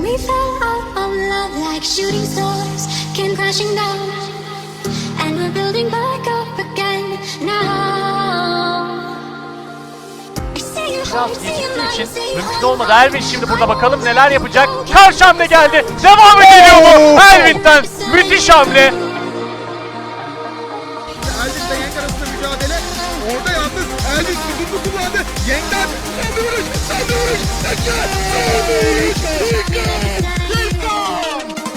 We fell out of love like shooting stars, came crashing down, and we're building back up again now. I see Biraz see geciktiği için mümkün olmadı. Elvin şimdi burada bakalım neler yapacak. Karşı hamle geldi. Devam ediliyor mu? Elvin'den müthiş hamle. Kullandı. Yenk'ten sen de vuruş, sen de vuruş. Tekrar,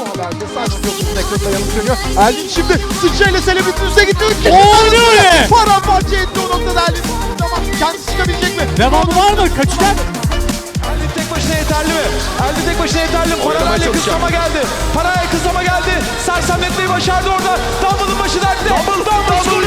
haberde sadece yokluğun ekranında yanıt dönüyor. Elvin şimdi sıçrayla Celebrity'nin üstüne gitti. Oo, ne öyle? Paramparça etti o noktada Elvin. Ama kendisi çıkabilecek mi? Devamı var mı? Kaçacak. Elvin tek başına yeterli mi? Elvin tek başına yeterli mi? Paralel'le kısama geldi. Paralel kısama geldi. Sersemletmeyi başardı orada. Dumble'ın başı dertte. Dumble, Dumble skoru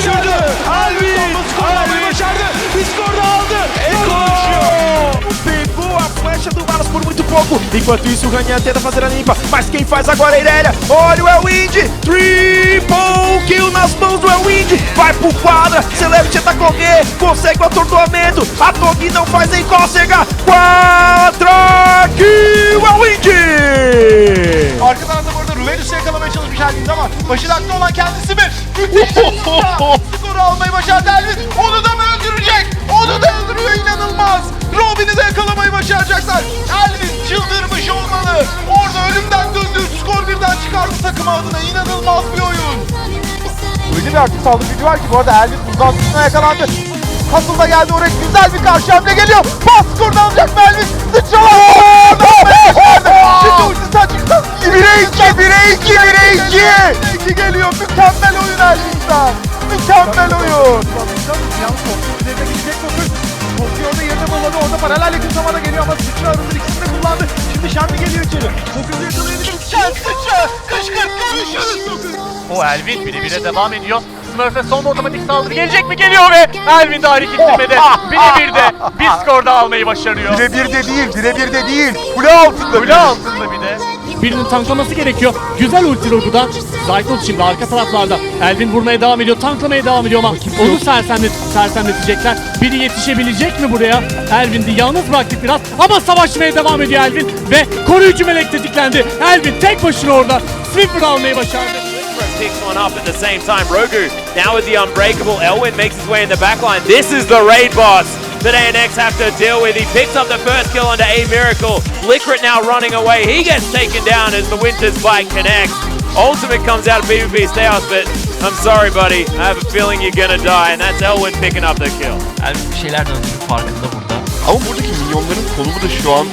pouco. Enquanto isso, o Ranian tenta fazer a limpa. Mas quem faz agora é a Irelia. Olha o Elwind. Triple kill nas mãos do Elwind. Vai pro quadra. Celebrity tá correr. Consegue o atordoamento. A Togi não faz nem cócega. Quadra kill Elwind. Arka tarafta bu arada Ruvenus'u yakalamaya çalışmış Elvin ama başı dertte olan kendisi mi? Müthiş skoru almayı başardı Elvin. Onu da mı öldürecek? Onu da öldürüyor inanılmaz. Robin'i de yakalamayı başaracaklar. Elvin çıldırmış olmalı. Orada ölümden döndü. Skor birden çıkardı takım adına. İnanılmaz bir oyun. Öyle bir artık saldırı gücü var ki bu arada Elvin uzantısına yakalandı. Da geldi oraya güzel bir karşı hamle geliyor. Bas skorunu alacak mı Elvin? Sıçralar. başardı. Şimdi ultisinden çıktı. 1'e 2, 1'e 2, 1'e 2. 2 geliyor. Mükemmel oyun Elvin'den. Mükemmel oyun. Yalnız Tokyo üzerine gidecek Tokyo. Tokyo bulladı. Orada paralel yakın zamanda geliyor ama sıçra arasında ikisini de kullandı. Şimdi Şampi geliyor içeri. Tokyo'yu yakalayabilir. Sen sıçra. Kışkırt Tokyo. O Elvin bire bire devam ediyor. Smurf'e son otomatik saldırı gelecek mi? Geliyor ve Elvin de hareketlenmede. Bire bir de bir skor da almayı başarıyor. Birebir de değil, birebir de değil. Kule altında. Kule altında bir de. Birinin tanklaması gerekiyor. Güzel ulti buradan. Zaytos şimdi arka taraflarda. Elvin vurmaya devam ediyor. Tanklamaya devam ediyor ama onu sersemlet sersemletecekler. Biri yetişebilecek mi buraya? Elvin'i yalnız bıraktık biraz ama savaşmaya devam ediyor Elvin ve koruyucu melek tetiklendi. Elvin tek başına orada Sweeper almayı başardı. picks one up at the same time. Rogu now with the unbreakable. Elwin makes his way in the back line. This is the raid boss that ANX have to deal with. He picks up the first kill onto A Miracle. Liquid now running away. He gets taken down as the Winter's Bite connects. Ultimate comes out of PvP Staos, but I'm sorry, buddy. I have a feeling you're gonna die, and that's Elwin picking up the kill. Elvin bir şeyler döndüğünün farkında burada. Ama buradaki minyonların konumu da şu an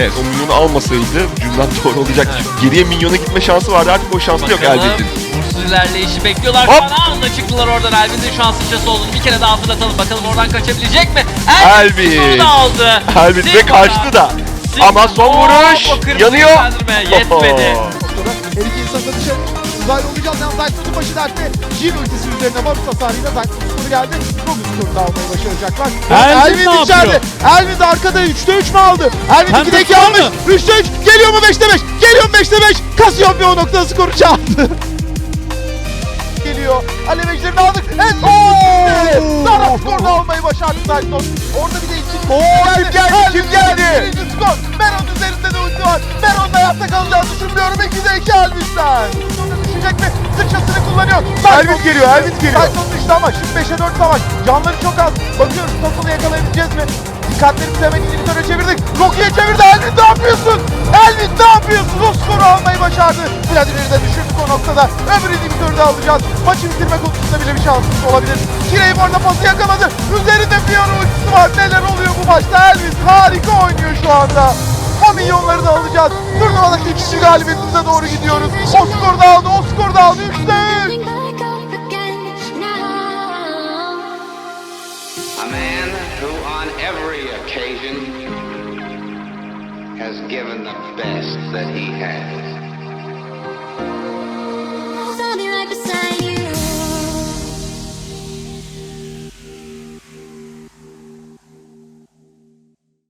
Evet o minyonu almasaydı cümlem doğru olacaktı. Çünkü geriye minyona gitme şansı vardı artık o şansı yok Bakalım Elvin'in. vursuz ilerleyişi bekliyorlar. Hop! Şu an anında çıktılar oradan. Elvin de şu an sıçrası olduğunu bir kere daha hatırlatalım. Bakalım oradan kaçabilecek mi? Elvin! Elvin da aldı. Elvin ve kaçtı da. Sigma- Ama son vuruş o kırmızı yanıyor. Yetmedi. Her iki insan da dışarı uzaylı olacağız. Yalnız Zaytnot'un başı dertte. Jin ultisi üzerine Varus hasarıyla Zaytnot skoru geldi. Üst skoru da almayı başaracaklar. Elvin ne içeride. Elvin de arkada 3'te 3 mü aldı? Elvin Hem de 2'de 2 sonra almış. mı? 3'te 3. Geliyor mu 5'te 5? Geliyor mu 5'te 5? Kasyon bir o noktada skoru çaldı. geliyor. Alevecilerini aldık. Evet. Ooo! Zara skorunu almayı başardı Zaytnot. Orada bir de için. Ooo kim geldi? Kim geldi? Birinci skor. Meron üzerinde de ulti var. Meron'da hayatta kalacağını düşünmüyorum. 2'de 2 Elvis'ten. Düşecek mi? Sıçrasını kullanıyor. Elvis geliyor. Elvis geliyor. Zaytnot düştü ama şimdi 5'e 4 savaş. Canları çok az. Bakıyoruz Total'ı yakalayabileceğiz mi? Dikkatlerimizi hemen inhibitöre çevirdik. Rocky'ye çevirdi. Elvis ne yapıyorsun? Elvis ne yapıyorsun? O skoru almayı başardı. Vladimir'i de düşürdük o noktada. Öbür inhibitörü de alacağız. Maçı bitirme konusunda bile bir şansımız olabilir. Kireyim orada pası yakaladı. Üzerinde Fiora ultisi var. Neler oluyor bu maçta? Elvis harika oynuyor şu anda. O milyonları da alacağız. Turnuvadaki ikinci galibiyetimize doğru gidiyoruz. O skoru da aldı. O skoru da aldı. 3'te 3. Building back up again now. A man who, on every occasion, has given the best that he has.